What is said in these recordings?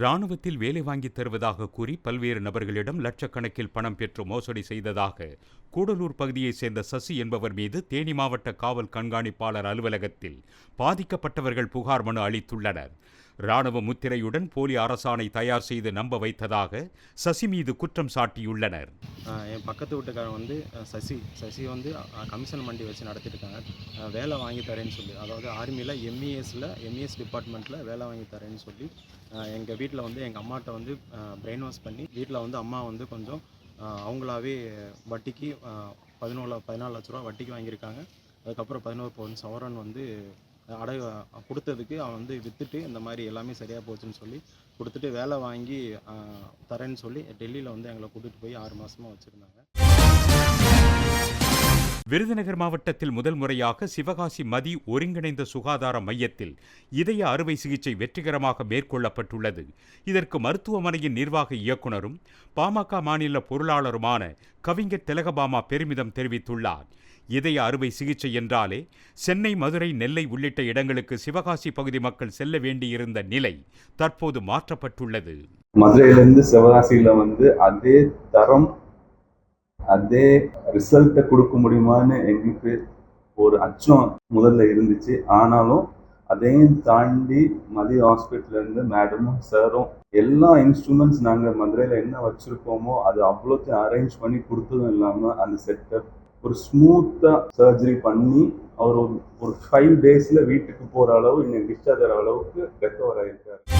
ராணுவத்தில் வேலை வாங்கித் தருவதாக கூறி பல்வேறு நபர்களிடம் லட்சக்கணக்கில் பணம் பெற்று மோசடி செய்ததாக கூடலூர் பகுதியைச் சேர்ந்த சசி என்பவர் மீது தேனி மாவட்ட காவல் கண்காணிப்பாளர் அலுவலகத்தில் பாதிக்கப்பட்டவர்கள் புகார் மனு அளித்துள்ளனர். ராணுவ முத்திரையுடன் போலி அரசாணை தயார் செய்து நம்ப வைத்ததாக சசி மீது குற்றம் சாட்டியுள்ளனர். என் பக்கத்து வீட்டுக்காரன் வந்து சசி. சசி வந்து கமிஷன் மண்டி வச்சு நடத்திட்டு இருக்காங்க வேலை வாங்கி தரேன்னு சொல்லி. அதாவது ஆர்மியில் எம்இஎஸில் எம்இஎஸ் டிபார்ட்மெண்ட்டில் வேலை வாங்கி தரேன்னு சொல்லி எங்கள் வீட்டில் வந்து எங்கள் அம்மாட்ட வந்து பிரெயின் வாஷ் பண்ணி வீட்டில் வந்து அம்மா வந்து கொஞ்சம் அவங்களாவே வட்டிக்கு பதினோரு பதினாலு லட்ச ரூபா வட்டிக்கு வாங்கியிருக்காங்க. அதுக்கப்புறம் பதினோரு பவுன் சவரன் வந்து அடை கொடுத்ததுக்கு அவன் வந்து விற்றுட்டு இந்த மாதிரி எல்லாமே சரியாக போச்சுன்னு சொல்லி கொடுத்துட்டு வேலை வாங்கி தரேன்னு சொல்லி டெல்லியில் வந்து எங்களை கூட்டிகிட்டு போய் ஆறு மாதமாக வச்சுருந்தாங்க. விருதுநகர் மாவட்டத்தில் முதல் முறையாக சிவகாசி மதி ஒருங்கிணைந்த சுகாதார மையத்தில் இதய அறுவை சிகிச்சை வெற்றிகரமாக மேற்கொள்ளப்பட்டுள்ளது. இதற்கு மருத்துவமனையின் நிர்வாக இயக்குனரும் பாமக மாநில பொருளாளருமான கவிஞர் திலகபாமா பெருமிதம் தெரிவித்துள்ளார். இதய அறுவை சிகிச்சை என்றாலே சென்னை மதுரை நெல்லை உள்ளிட்ட இடங்களுக்கு சிவகாசி பகுதி மக்கள் செல்ல வேண்டியிருந்த நிலை தற்போது மாற்றப்பட்டுள்ளது. மதுரையிலிருந்து சிவகாசியில் வந்து அதே தரம் அதே ரிசல்ட்டை கொடுக்க முடியுமான்னு எங்களுக்கு ஒரு அச்சம் முதல்ல இருந்துச்சு. ஆனாலும் அதையும் தாண்டி மதிய ஹாஸ்பிட்டல்லேருந்து மேடமும் சாரும் எல்லா இன்ஸ்ட்ருமெண்ட்ஸ் நாங்கள் மதுரையில் என்ன வச்சுருக்கோமோ அது அவ்வளோத்தையும் அரேஞ்ச் பண்ணி கொடுத்ததும் இல்லாமல் அந்த செட்டப் ஒரு ஸ்மூத்தாக சர்ஜரி பண்ணி அவர் ஒரு ஒரு ஃபைவ் டேஸில் வீட்டுக்கு போகிற அளவு இன்னும் டிஸ்சார்ஜ் ஆகிற அளவுக்கு ரெக்கவர் ஆகிருக்காரு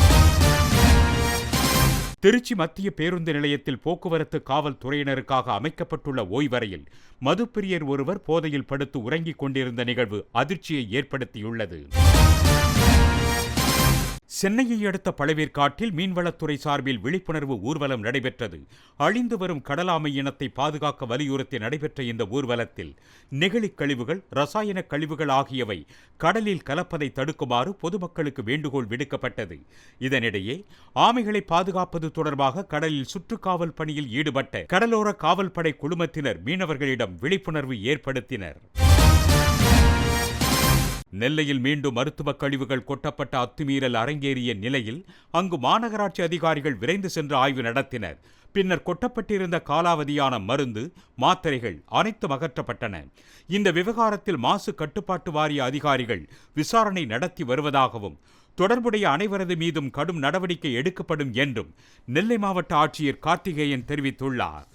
திருச்சி மத்திய பேருந்து நிலையத்தில் போக்குவரத்து காவல்துறையினருக்காக அமைக்கப்பட்டுள்ள ஓய்வறையில் மதுப்பிரியர் ஒருவர் போதையில் படுத்து உறங்கிக் கொண்டிருந்த நிகழ்வு அதிர்ச்சியை ஏற்படுத்தியுள்ளது. சென்னையை அடுத்த பழவேற்காட்டில் மீன்வளத்துறை சார்பில் விழிப்புணர்வு ஊர்வலம் நடைபெற்றது. அழிந்து வரும் கடலாமை இனத்தை பாதுகாக்க வலியுறுத்தி நடைபெற்ற இந்த ஊர்வலத்தில் நெகிழிக் கழிவுகள் ரசாயன கழிவுகள் ஆகியவை கடலில் கலப்பதை தடுக்குமாறு பொதுமக்களுக்கு வேண்டுகோள் விடுக்கப்பட்டது. இதனிடையே ஆமைகளை பாதுகாப்பது தொடர்பாக கடலில் சுற்றுக்காவல் பணியில் ஈடுபட்ட கடலோர காவல்படை குழுமத்தினர் மீனவர்களிடம் விழிப்புணர்வு ஏற்படுத்தினர். நெல்லையில் மீண்டும் மருத்துவக் கழிவுகள் கொட்டப்பட்ட அத்துமீறல் அரங்கேறிய நிலையில் அங்கு மாநகராட்சி அதிகாரிகள் விரைந்து சென்று ஆய்வு நடத்தினர். பின்னர் கொட்டப்பட்டிருந்த காலாவதியான மருந்து மாத்திரைகள் அனைத்தும் அகற்றப்பட்டன. இந்த விவகாரத்தில் மாசு கட்டுப்பாட்டு வாரிய அதிகாரிகள் விசாரணை நடத்தி வருவதாகவும் தொடர்புடைய அனைவரது மீதும் கடும் நடவடிக்கை எடுக்கப்படும் என்றும் நெல்லை மாவட்ட ஆட்சியர் கார்த்திகேயன் தெரிவித்துள்ளார்.